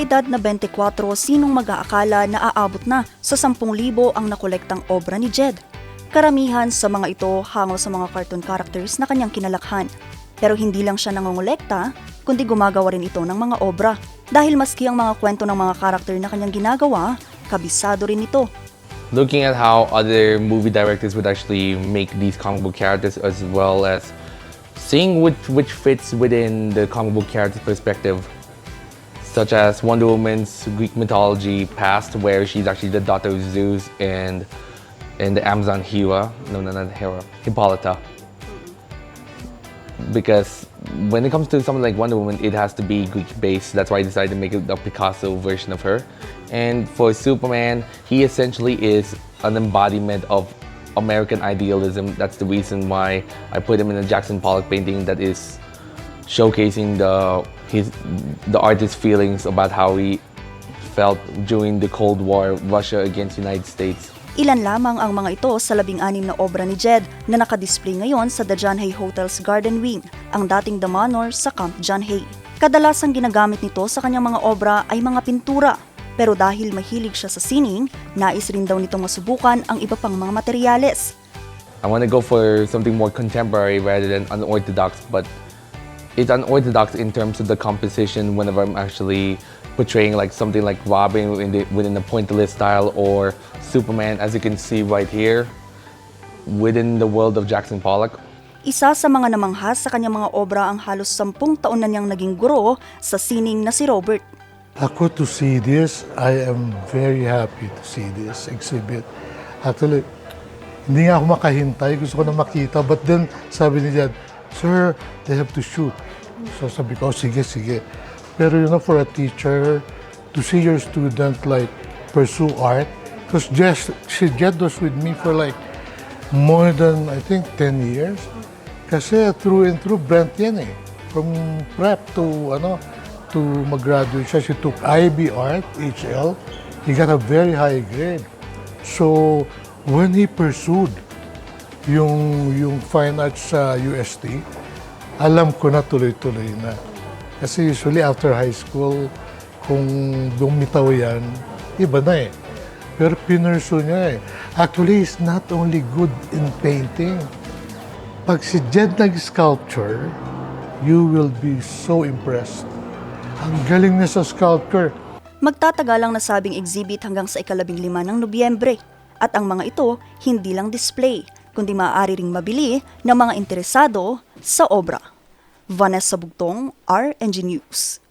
edad na 24, sinong mag-aakala na aabot na sa 10,000 ang nakolektang obra ni Jed? Karamihan sa mga ito hango sa mga cartoon characters na kanyang kinalakhan. Pero hindi lang siya nangongolekta, kundi gumagawa rin ito ng mga obra. Dahil maski ang mga kwento ng mga karakter na kanyang ginagawa, kabisado rin ito. looking at how other movie directors would actually make these comic book characters as well as seeing which, which fits within the comic book character perspective such as Wonder Woman's Greek mythology past where she's actually the daughter of Zeus and and the Amazon Hera no no not Hera Hippolyta because when it comes to something like Wonder Woman, it has to be Greek based. That's why I decided to make it a Picasso version of her. And for Superman, he essentially is an embodiment of American idealism. That's the reason why I put him in a Jackson Pollock painting that is showcasing the his the artist's feelings about how he felt during the Cold War, Russia against United States. Ilan lamang ang mga ito sa labing-anim na obra ni Jed na nakadisplay ngayon sa The John Hay Hotel's Garden Wing, ang dating The Manor sa Camp John Hay. Kadalasang ginagamit nito sa kanyang mga obra ay mga pintura, pero dahil mahilig siya sa sining, nais rin daw nitong masubukan ang iba pang mga materyales. I want to go for something more contemporary rather than unorthodox, but it's unorthodox in terms of the composition whenever I'm actually portraying like something like Robin in the, within the pointillist style or Superman, as you can see right here, within the world of Jackson Pollock. Isa sa mga namangha sa kanyang mga obra ang halos sampung taon na niyang naging guro sa sining na si Robert. Ako to see this, I am very happy to see this exhibit. Actually, hindi nga ako makahintay. Gusto ko na makita. But then, sabi ni Dad, Sir, they have to shoot. So sabi ko, "Oh, sige, sige. Pero you know, for a teacher, to see your student like pursue art, because Jess, she Jed was with me for like more than, I think, 10 years. Kasi through and through, Brent yan eh. From prep to, ano, to mag-graduate siya, she took IB Art, HL. He got a very high grade. So, when he pursued yung, yung fine arts sa UST, alam ko na tuloy-tuloy na. Kasi usually after high school, kung bumitaw yan, iba na eh. Pero pinursu niya eh. Actually, he's not only good in painting. Pag si Jed nag-sculpture, you will be so impressed. Ang galing niya sa sculpture. Magtatagal ang nasabing exhibit hanggang sa ikalabing lima ng Nobyembre. At ang mga ito, hindi lang display, kundi maaari ring mabili ng mga interesado sa obra. Vanessa Bugtong, RNG News.